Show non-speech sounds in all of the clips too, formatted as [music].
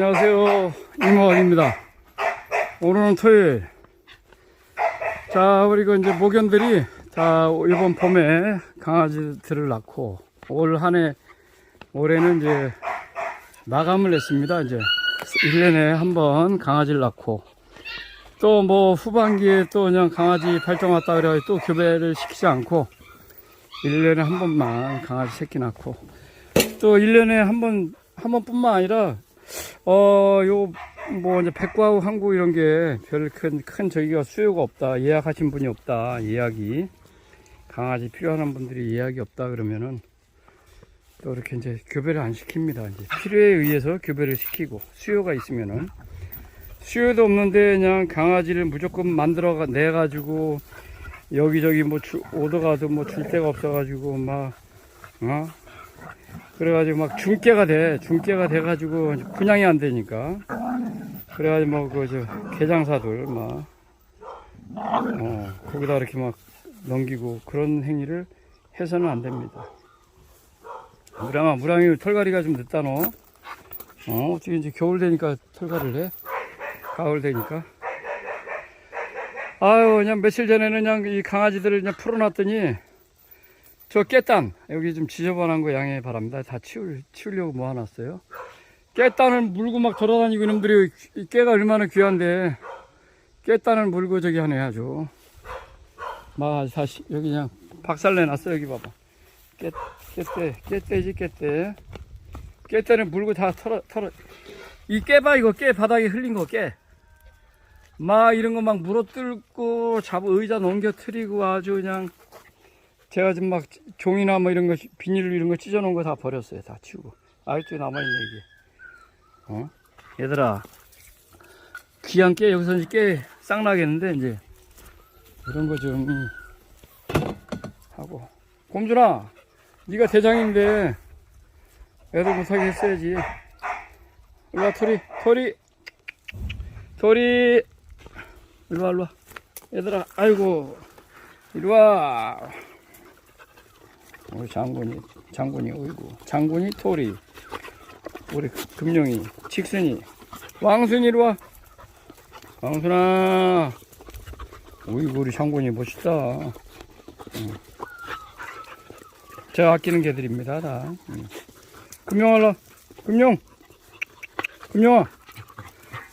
안녕하세요. 이모원입니다. 오늘은 토요일. 자, 우리 그 이제 모견들이 다 이번 봄에 강아지들을 낳고 올 한 해, 올해는 이제 마감을 했습니다. 이제 1년에 한 번 강아지를 낳고 또 뭐 후반기에 또 그냥 강아지 발정 왔다 그래 또 교배를 시키지 않고 1년에 한 번만 강아지 새끼 낳고 또 1년에 한 번, 한 번뿐만 아니라 어, 요, 뭐, 이제, 백과후 항구 이런 게 별 큰, 큰 저기가 수요가 없다. 예약하신 분이 없다. 예약이. 강아지 필요한 분들이 예약이 없다. 그러면은 또 이렇게 이제 교배를 안 시킵니다. 이제 필요에 의해서 교배를 시키고 수요가 있으면은 수요도 없는데 그냥 강아지를 무조건 만들어 내가지고 여기저기 뭐 주, 오더가도 뭐 줄 데가 없어가지고 막, 어? 그래가지고 막 중깨가 돼. 중깨가 돼가지고 분양이 안 되니까. 그래가지고 뭐그저 개장사들 막, 어, 거기다 이렇게 막 넘기고 그런 행위를 해서는 안 됩니다. 무랑아, 무랑이 털갈이가 좀 늦다 너. 어, 어떻게 이제 겨울 되니까 털갈이를 해? 가을 되니까. 아유, 그냥 며칠 전에는 그냥 이 강아지들을 그냥 풀어놨더니 저 깨딴 여기 좀 지저분한 거 양해 바랍니다. 다 치울 치우려고 모아놨어요. 깨딴을 물고 막 돌아다니고 이놈들이 이 깨가 얼마나 귀한데 깨딴을 물고 저기 하네 아주. 막 다시 여기 그냥 박살내 놨어 여기 봐봐. 깨 깨떼 깨떼지 깨떼 깨떼를 물고 다 털어 털어 이 깨봐 이거 깨 바닥에 흘린 거 깨. 막 이런 거 막 물어 뜯고 잡아 의자 넘겨 트리고 아주 그냥 제가 지금 막 종이나 뭐 이런 거 비닐 이런 거 찢어 놓은 거 다 버렸어요. 다 치우고. 아직도 남아 있네 이게. 어? 얘들아. 귀한 깨 여기서 이제 깨 쌍나겠는데 이제 이런 거 좀 하고. 곰준아, 네가 대장인데 애들 못하게 했어야지. 일로와 토리, 토리, 토리. 일로와 일로와. 얘들아, 아이고. 이리와. 우리 장군이, 장군이, 어이구. 장군이 토리. 우리 금룡이, 칙순이. 왕순이 이리 와. 왕순아. 어이구, 우리 장군이 멋있다. 응. 제가 아끼는 개들입니다, 다. 응. 금룡아, 라 금룡. 금룡아.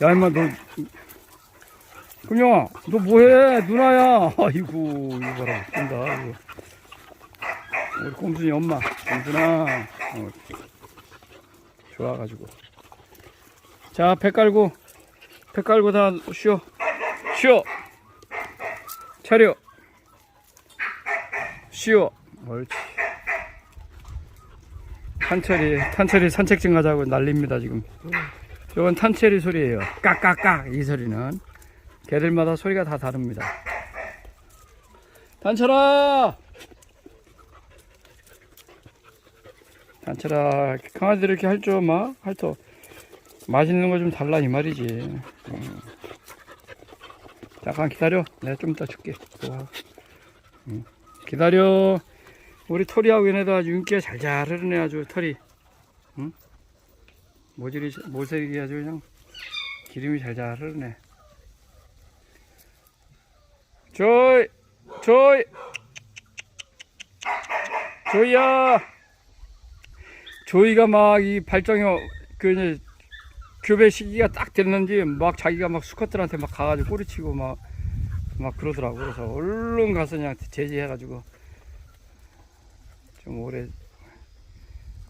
야, 임마, 너. 금룡아, 너 뭐해? 누나야. [laughs] 아이고, 이거 봐라. 뛴다, 이거. 우리 꼼순이 엄마, 꼼순아. 어, 좋아가지고. 자, 배 깔고, 배 깔고 다 쉬어. 쉬어. 차려. 쉬어. 옳지. 탄철이, 탄철이 산책 좀 가자고 난립니다, 지금. 이건 탄철이 소리예요. 깍깍깍. 이 소리는. 개들마다 소리가 다 다릅니다. 단철아! 단철아, 강아지들 이렇게 할 줄, 막, 할 줄, 맛있는 거 좀 달라, 이 말이지. 음. 잠깐 기다려. 내가 좀 이따 줄게. 음. 기다려. 우리 토리하고 얘네도 아주 윤기가 잘잘 흐르네, 아주 털이. 응? 모질이, 모색이 아주 그냥 기름이 잘잘 흐르네. 조이, 조이, 조이야. 조이가 막 이 발정이 그 이제 교배 시기가 딱 됐는지 막 자기가 막 수컷들한테 막 가가지고 꼬리치고 막 막 그러더라고. 그래서 얼른 가서 그냥 제지해가지고 좀 오래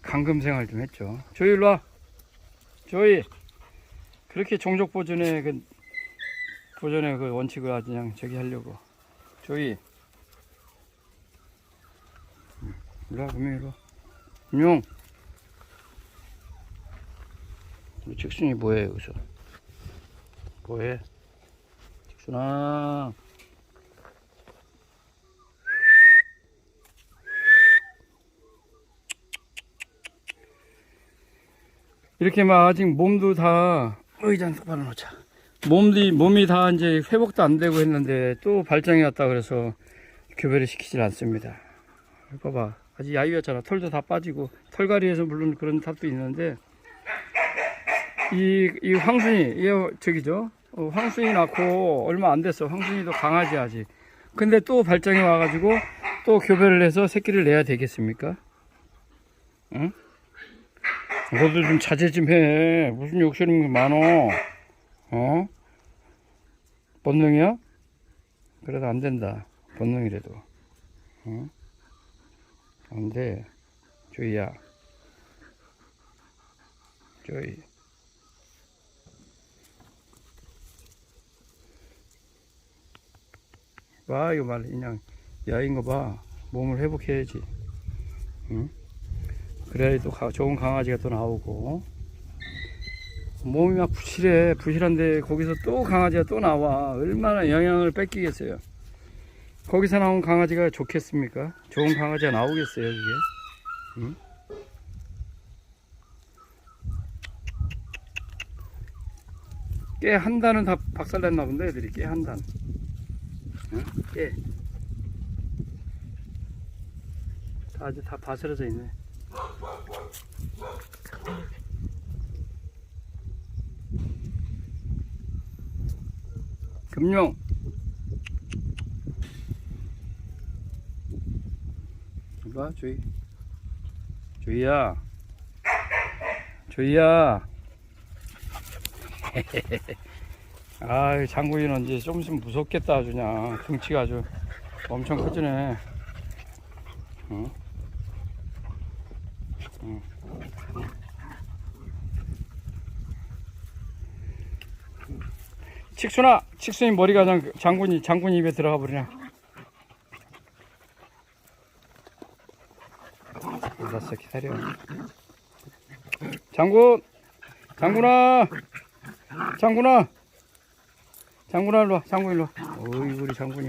감금 생활 좀 했죠. 조이 일로 와. 조이. 그렇게 종족 보존의 그 보존의 그 원칙을 아주 그냥 저기 하려고. 조이. 일로 와, 금용 일로 와. 금용. 우리 직순이 뭐해, 여기서? 뭐해? 직순아. 이렇게 막 아직 몸도 다 의자 똑바로 놓자. 몸이 몸이 다 이제 회복도 안 되고 했는데 또 발정이 왔다 그래서 교배를 시키질 않습니다. 봐봐 아직 야유였잖아 털도 다 빠지고 털갈이에서 물론 그런 탑도 있는데 이, 이 황순이, 얘 저기죠. 어, 황순이 낳고 얼마 안 됐어. 황순이도 강아지 아직. 근데 또 발정이 와가지고 또 교배를 해서 새끼를 내야 되겠습니까? 응? 너도 좀 자제 좀 해. 무슨 욕심이 많어. 어? 본능이야? 그래도 안 된다. 본능이라도. 어? 안 돼. 조이야. 조이. 봐, 이거 말, 그냥, 야인 거 봐. 몸을 회복해야지. 응? 그래야 또 가- 좋은 강아지가 또 나오고. 몸이 막 부실해. 부실한데 거기서 또 강아지가 또 나와. 얼마나 영향을 뺏기겠어요. 거기서 나온 강아지가 좋겠습니까? 좋은 강아지가 나오겠어요, 그게? 응? 깨 한 단은 다 박살냈나 본데, 애들이 깨 한 단. 응? 깨. 다 아주 다 바스러져 있네. 금룡. 이봐, 조이. 조이야. 조이야. 아, 장구이는 이제 좀 있으면 무섭겠다, 아주 그냥. 등치가 아주 엄청 커지네. 응? 응. 칙순아, 칙순이 머리가 그냥 장군이, 장군이 입에 들어가 버리냐. 알았어, 기다려. 장군! 장군아! 장군아! 장군아, 일로 와. 장군 일로 와. 어이, 우리 장군이.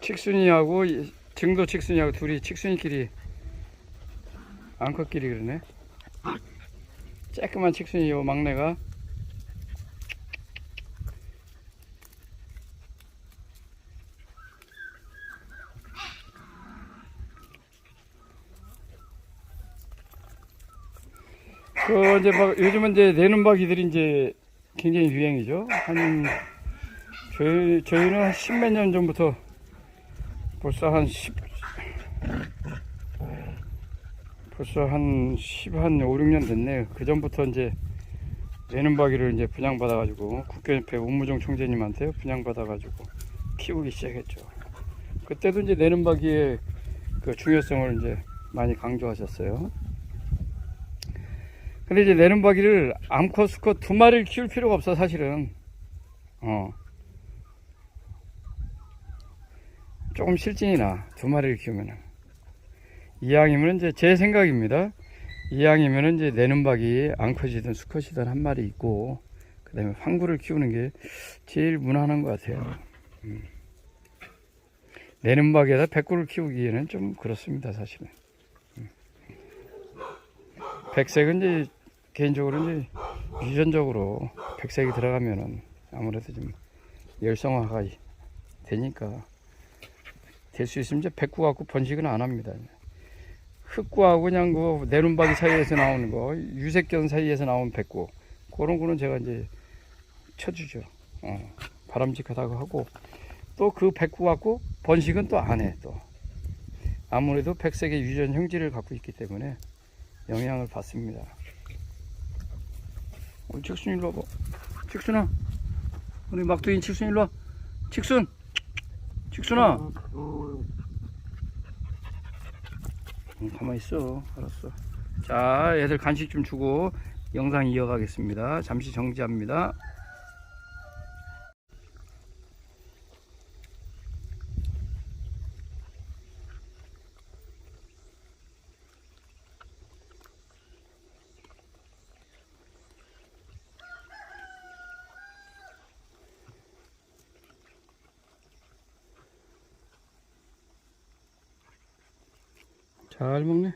칙순이하고, 이- 증도 칙순이하고 둘이 칙순이끼리, 암컷끼리 그러네. 쬐끄만 칙순이 요 막내가. 그 이제 막 요즘은 이제 내는 바기들이 이제 굉장히 유행이죠. 한 저희 저희는 한 십몇 년 전부터 벌써 한 10, 벌써 한 10, 한 5, 6년 됐네요. 그 전부터 이제 바기를 이제 분양받아가지고 국교협회 운무정 총재님한테 분양받아가지고 키우기 시작했죠. 그때도 이제 바기의 그 중요성을 이제 많이 강조하셨어요. 근데 이제 바기를 암컷, 수컷 두 마리를 키울 필요가 없어, 사실은. 어. 조금 실증이 나, 두 마리를 키우면은. 이왕이면 이제 제 생각입니다. 이왕이면 이제 내는 박이 암컷이든 수컷이든 한 마리 있고, 그 다음에 황구를 키우는 게 제일 무난한 것 같아요. 음. 내는 박에다 백구를 키우기에는 좀 그렇습니다, 사실은. 음. 백색은 이제 개인적으로 이제 유전적으로 백색이 들어가면은 아무래도 좀 열성화가 되니까 될 수 있으면 이제 백구 갖고 번식은 안 합니다. 흑구하고 그냥 그 내눈박이 사이에서 나오는 거 유색견 사이에서 나온 백구 그런 거는 제가 이제 쳐주죠. 어, 바람직하다고 하고 또 그 백구 갖고 번식은 또 안 해 또. 아무래도 백색의 유전 형질을 갖고 있기 때문에 영향을 받습니다. 우리 칙순 일로 와봐. 칙순아. 우리 막둥이 칙순 일로 와. 칙순. 칙순아. 응, 가만히 있어. 알았어. 자, 애들 간식 좀 주고 영상 이어가겠습니다. 잠시 정지합니다. 잘 먹네.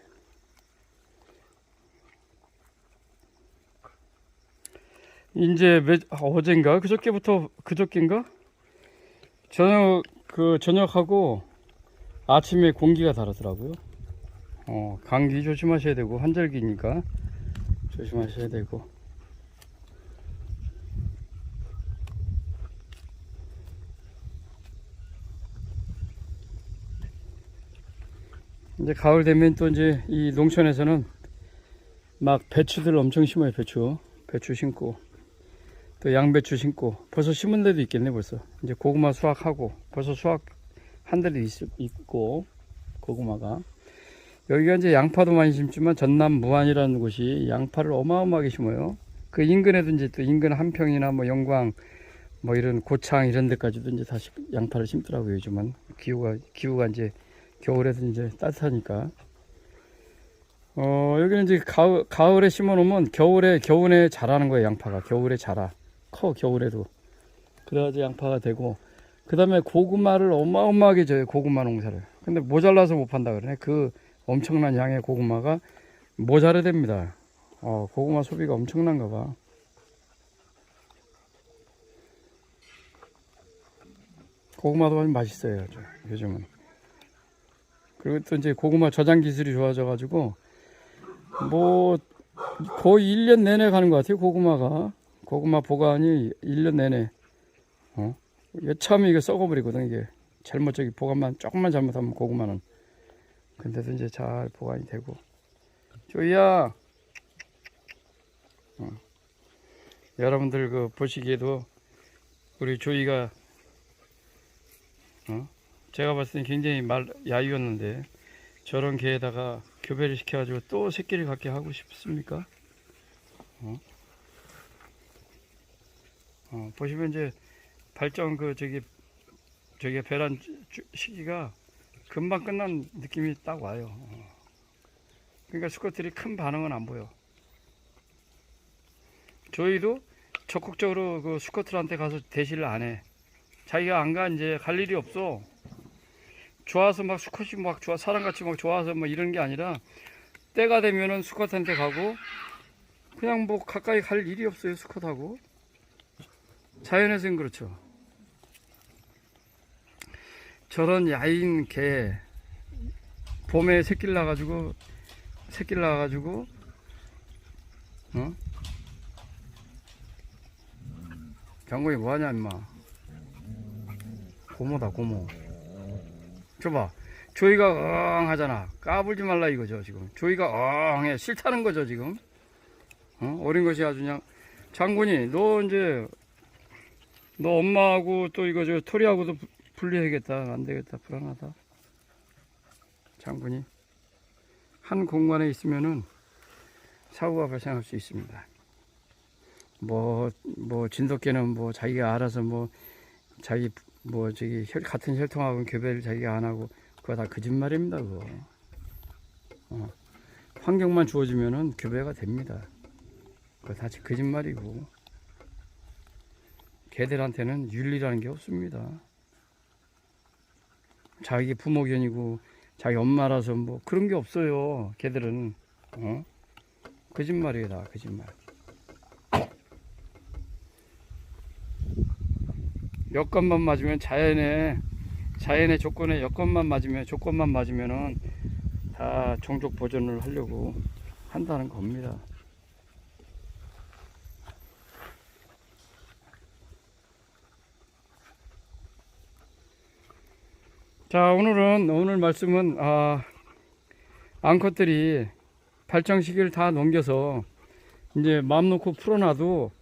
이제 몇, 아, 어젠가 그저께부터 그저께인가 저녁 그 저녁하고 아침에 공기가 다르더라고요. 어, 감기 조심하셔야 되고 환절기니까 조심하셔야 되고 이제 가을 되면 또 이제 이 농촌에서는 막 배추들 엄청 심어요 배추. 배추 심고 또 양배추 심고. 벌써 심은 데도 있겠네 벌써. 이제 고구마 수확하고 벌써 수확 한 데도 있, 있고 고구마가. 여기가 이제 양파도 많이 심지만 전남 무안이라는 곳이 양파를 어마어마하게 심어요. 그 인근에도 이제 또 인근 한평이나 뭐 영광 뭐 이런 고창 이런 데까지도 이제 다시 양파를 심더라고요 요즘은. 기후가 기후가 이제 겨울에도 이제 따뜻하니까. 어 여기는 이제 가을, 가을에 심어 놓으면 겨울에 겨울에 자라는 거예요 양파가. 겨울에 자라. 커 겨울에도. 그래야지 양파가 되고. 그 다음에 고구마를 어마어마하게 져요 고구마 농사를. 근데 모자라서 못 판다 그러네. 그 엄청난 양의 고구마가 모자라 됩니다. 어 고구마 소비가 엄청난가 봐. 고구마도 아주 맛있어요 저, 요즘은 그리고 또 이제 고구마 저장 기술이 좋아져 가지고 뭐 거의 1년 내내 가는 것 같아요 고구마가. 고구마 보관이 1년 내내. 어? 여차하면 이게 썩어버리거든 이게. 잘못 저기 보관만 조금만 잘못하면 고구마는. 근데도 이제 잘 보관이 되고. 조이야! 어. 여러분들 그 보시기에도 우리 조이가 어? 제가 봤을 땐 굉장히 말 야유였는데 저런 개에다가 교배를 시켜가지고 또 새끼를 갖게 하고 싶습니까? 어? 어, 보시면 이제 발정 그 저기 저기 배란 시기가 금방 끝난 느낌이 딱 와요. 어. 그러니까 수컷들이 큰 반응은 안 보여. 저희도 적극적으로 그 수컷들한테 가서 대시를 안 해. 자기가 안 가 이제 갈 일이 없어. 좋아서 막 수컷이 막 좋아 사람같이 막 좋아서 뭐 이런 게 아니라 때가 되면은 수컷한테 가고 그냥 뭐 가까이 갈 일이 없어요 수컷하고. 자연에서는 그렇죠. 저런 야인 개 봄에 새끼를 낳아가지고 새끼를 낳아가지고 어? 장군이 뭐하냐 임마? 고모다 고모 줘봐. 조이가 엉 하잖아. 까불지 말라 이거죠, 지금. 조이가 엉 해. 싫다는 거죠, 지금. 어? 어린 것이 아주 그냥. 장군이, 너 이제, 너 엄마하고 또 이거 저 토리하고도 부- 분리해야겠다. 안 되겠다. 불안하다. 장군이. 한 공간에 있으면은 사고가 발생할 수 있습니다. 뭐, 뭐, 진돗개는 뭐 자기가 알아서 뭐, 자기 뭐 저기 혈, 같은 혈통하고 교배를 자기가 안 하고 그거 다 거짓말입니다 그거. 어. 환경만 주어지면은 교배가 됩니다. 그거 다 거짓말이고. 개들한테는 윤리라는 게 없습니다. 자기 부모견이고 자기 엄마라서 뭐 그런 게 없어요 개들은. 어? 거짓말이에요 다 거짓말 여건만 맞으면 자연의 자연의 조건에 여건만 맞으면 조건만 맞으면은 다 종족 보존을 하려고 한다는 겁니다. 자 오늘은 오늘 말씀은 아 암컷들이 발정 시기를 다 넘겨서 이제 마음 놓고 풀어놔도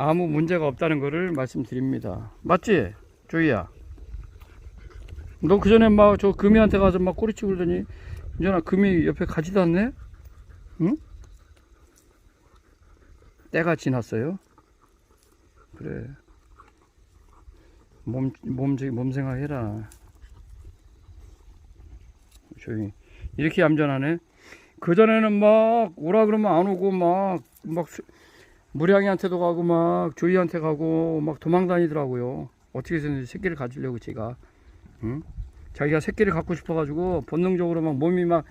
아무 문제가 없다는 것을 말씀드립니다. 맞지? 조이야. 너 그전에 막 저 금이한테 가서 막 꼬리치고 그러더니 이제나 금이 옆에 가지도 않네? 응? 때가 지났어요? 그래. 몸, 몸, 몸 생각해라. 조용히. 이렇게 얌전하네? 그전에는 막 오라 그러면 안 오고 막, 막 수- 무량이한테도 가고 막 조이한테 가고 막 도망 다니더라고요. 어떻게 해서든지 새끼를 가지려고 제가 응? 자기가 새끼를 갖고 싶어가지고 본능적으로 막 몸이 막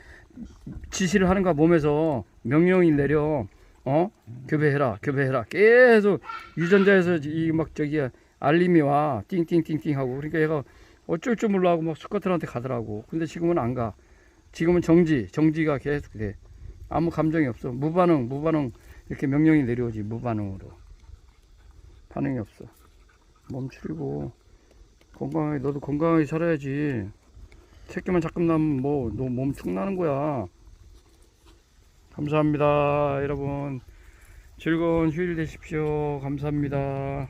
지시를 하는가 몸에서 명령이 내려 어 교배해라 교배해라 계속 유전자에서 이 막 저기 알림이 와 띵띵띵띵 하고 그러니까 얘가 어쩔 줄 몰라 하고 막 수컷들한테 가더라고 근데 지금은 안 가 지금은 정지, 정지가 계속 돼. 아무 감정이 없어. 무반응, 무반응. 이렇게 명령이 내려오지, 무반응으로. 반응이 없어. 멈추고, 건강하게, 너도 건강하게 살아야지. 새끼만 자끔 나면 뭐, 너 몸 축나는 거야. 감사합니다, 여러분. 즐거운 휴일 되십시오. 감사합니다.